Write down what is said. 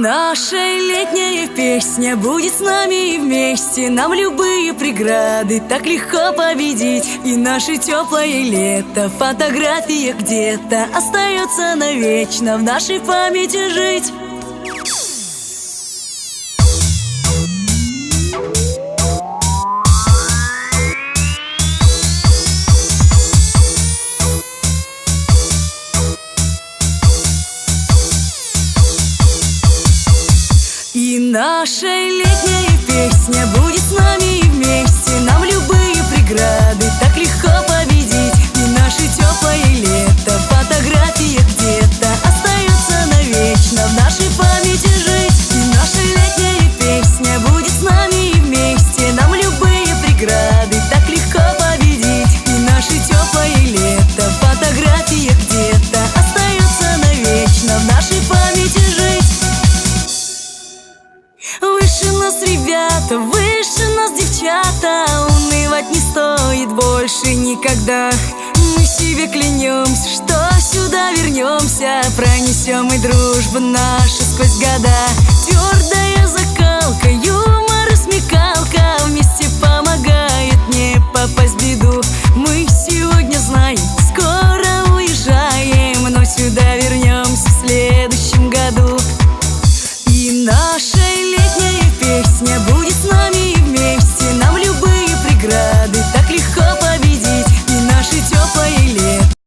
наша летняя песня будет с нами и вместе. Нам любые преграды так легко победить. И наше теплое лето в фотографиях где-то Остается навечно в нашей памяти жить И наша Выше нас, ребята, выше нас, девчата. Унывать не стоит больше никогда. Мы себе клянемся, что сюда вернемся. Пронесем и дружбу нашу сквозь года. Твердая закалка, юмор и смекалка Вместе помогает не попасть в беду. Мы сегодня знаем, скоро уезжаем Но сюда вернемся в следующем году. И наши Песня будет с нами вместе. Нам любые преграды так легко